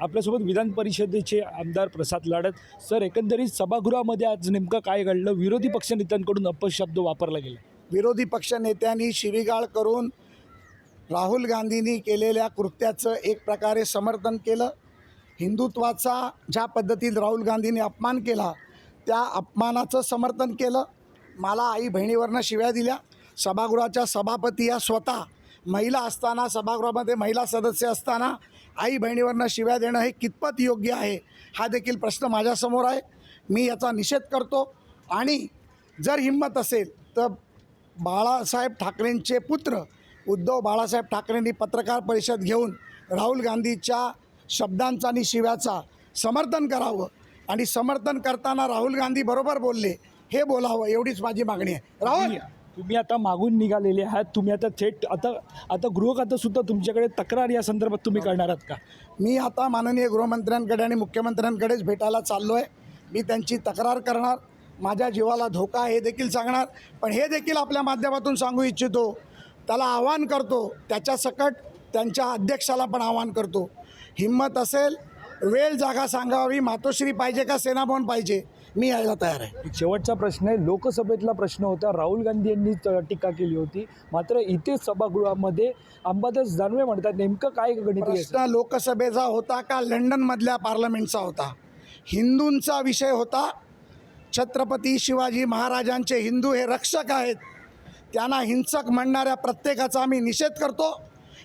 आपल्यासोबत विधान परिषदेचे आमदार प्रसाद लाडत. सर एकंदरीत सभागृहामध्ये आज नेमकं काय घडलं? विरोधी पक्षनेत्यांकडून अपशब्द वापरला गेला. विरोधी पक्षनेत्यांनी शिवीगाळ करून राहुल गांधींनी केलेल्या कृत्याचं एक प्रकारे समर्थन केलं. हिंदुत्वाचा ज्या पद्धतीत राहुल गांधींनी अपमान केला त्या अपमानाचं समर्थन केलं. मला आई बहिणीवरनं शिव्या दिल्या. सभागृहाच्या सभापती या स्वतः महिला असताना सभागृहामध्ये महिला सदस्य असताना आई बहिणीवरनं शिव्या देणं हे कितपत योग्य आहे हा देखील प्रश्न माझ्यासमोर आहे. मी याचा निषेध करतो. आणि जर हिंमत असेल तर बाळासाहेब ठाकरेंचे पुत्र उद्धव बाळासाहेब ठाकरेंनी पत्रकार परिषद घेऊन राहुल गांधीच्या शब्दांचा आणि शिव्याचा समर्थन करावं. आणि समर्थन करताना राहुल गांधी बरोबर बोलले हे बोलावं एवढीच माझी मागणी आहे. राहुल! तुम्ही- आता मागून निघालेले आहात. तुम्ही आता थेट आता आता गृहखातंसुद्धा तुमच्याकडे तक्रार या संदर्भात तुम्ही करणार आहात का? मी आता माननीय गृहमंत्र्यांकडे आणि मुख्यमंत्र्यांकडेच भेटायला चाललो आहे मी त्यांची तक्रार करणार. माझ्या जीवाला धोका हे देखील सांगणार. पण हे देखील आपल्या माध्यमातून सांगू इच्छितो. त्याला आवाहन करतो. त्याच्या सकट त्यांच्या अध्यक्षाला पण आवाहन करतो. हिंमत असेल वेळ जागा सांगावी मातोश्री पाहिजे का सेनाभवन पाहिजे? मी यायला तयार आहे. शेवटचा प्रश्न आहे लोकसभेतला प्रश्न होता राहुल गांधी यांनी त- टीका केली होती. मात्र इथे सभागृहामध्ये अंबादास दानवे म्हणतात नेमकं काय गणित? प्रश्न लोकसभेचा होता का लंडनमधल्या पार्लमेंटचा होता? हिंदूंचा विषय होता. छत्रपती शिवाजी महाराजांचे हिंदू हे रक्षक आहेत. त्यांना हिंसक म्हणणाऱ्या प्रत्येकाचा आम्ही निषेध करतो.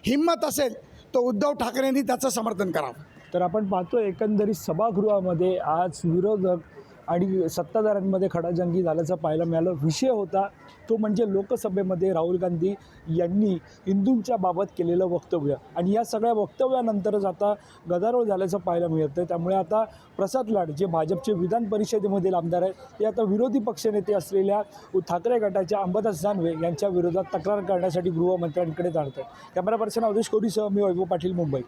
हिंमत असेल तर उद्धव ठाकरेंनी त्याचं समर्थन करावं. तर आपण पाहतो एकंदरीत सभागृहामध्ये आज विरोधक आणि सत्ताधाऱ्यांमध्ये खडाजंगी झाल्याचं पाहायला मिळालं. विषय होता तो म्हणजे लोकसभेमध्ये राहुल गांधी यांनी हिंदूंच्या बाबत केलेलं वक्तव्य. आणि या सगळ्या वक्तव्यानंतरच आता गदारोळ झाल्याचं पाहायला मिळतं त्यामुळे आता प्रसाद लाड जे भाजपचे विधान परिषदेमधील आमदार आहेत ते आता विरोधी पक्षनेते असलेल्या ठाकरे गटाच्या अंबादास जानवे यांच्या विरोधात तक्रार करण्यासाठी गृहमंत्र्यांकडे जाणत आहेत. कॅमेरा पर्सन अवधेश कोडीसह मी वैभव पाटील मुंबई.